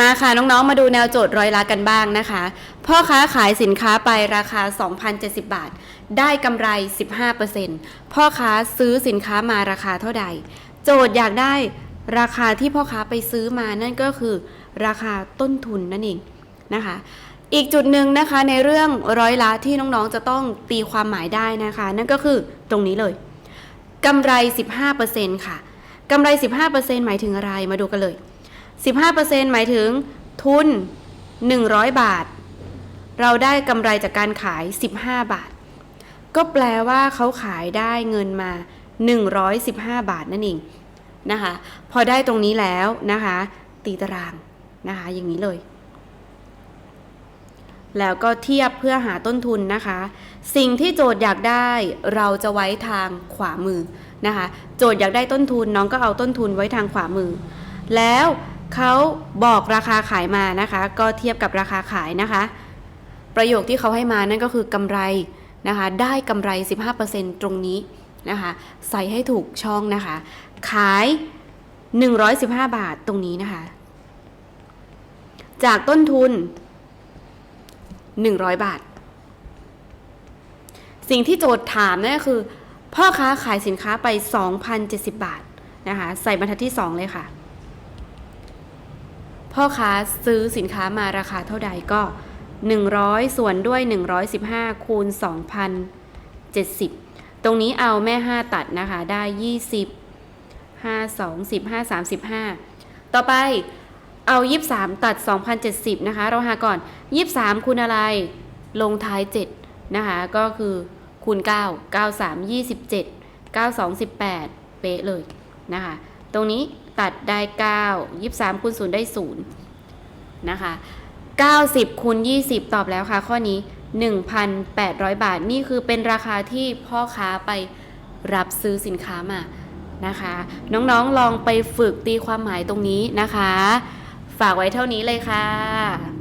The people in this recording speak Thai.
มาค่ะน้องๆ มาดูแนวโจทย์ร้อยละกันบ้างนะคะ พ่อค้าขายสินค้าไปราคา 2,070 บาท ได้กำไร 15%พ่อค้าซื้อสินค้ามาราคาเท่าใด โจทย์อยากได้ราคาที่พ่อค้าไปซื้อมานั่นก็คือ ราคาต้นทุนนั่นเองนะคะ อีกจุดหนึ่งนะคะในเรื่องร้อยละที่น้องๆ จะต้องตีความหมายได้นะคะ นั่นก็คือตรงนี้เลยกำไร 15%ค่ะกำไร 15%หมายถึงอะไรมาดูกันเลย 15%หมายถึงทุน 100 บาท เราได้กำไรจากการขาย 15 บาท ก็แปลว่าเขาขายได้เงินมา 115 บาทนั่นเองนะคะ พอได้ตรงนี้แล้วนะคะ ตีตารางนะคะ อย่างนี้เลย แล้วก็เทียบเพื่อหาต้นทุนนะคะ สิ่งที่โจทย์อยากได้เราจะไว้ทางขวามือนะคะ โจทย์อยากได้ต้นทุนน้องก็เอาต้นทุนไว้ทางขวามือ แล้ว เขาบอกราคาขายมานะคะ ก็เทียบกับราคาขายนะคะ ประโยคที่เขาให้มานั่นก็คือกำไรนะคะ ได้กำไร 15%ตรงนี้นะคะ ใส่ให้ถูกช่องนะคะ ขาย 115 บาทตรงนี้นะคะ จากต้นทุน 100 บาท สิ่งที่โจทย์ถามนั่นก็คือ พ่อค้าขายสินค้าไป 2,070 บาทนะคะ ใส่บรรทัดที่ 2 เลยค่ะ พ่อค้าซื้อสินค้ามาราคาเท่าใดก็ 100 ส่วนด้วย 115 คูณ 2,070 ตรงนี้เอาแม่ 5 ตัดนะคะ ได้ 20 5 2 10 5 35 ต่อไปเอา 23 ตัด 2,070 นะคะ เราหาก่อน 23 คูณอะไร ลงท้าย 7 นะคะ ก็คือคูณ 9 93 27 92 18 เป๊ะเลยนะคะ ตรงนี้ตัดได้9 23คูณ0ได้0นะคะ90คูณ20 ตอบแล้วค่ะข้อนี้ 1,800 บาท นี่คือเป็นราคาที่พ่อค้าไปรับซื้อสินค้ามานะคะ น้องๆลองไปฝึกตีความหมายตรงนี้นะคะ ฝากไว้เท่านี้เลยค่ะ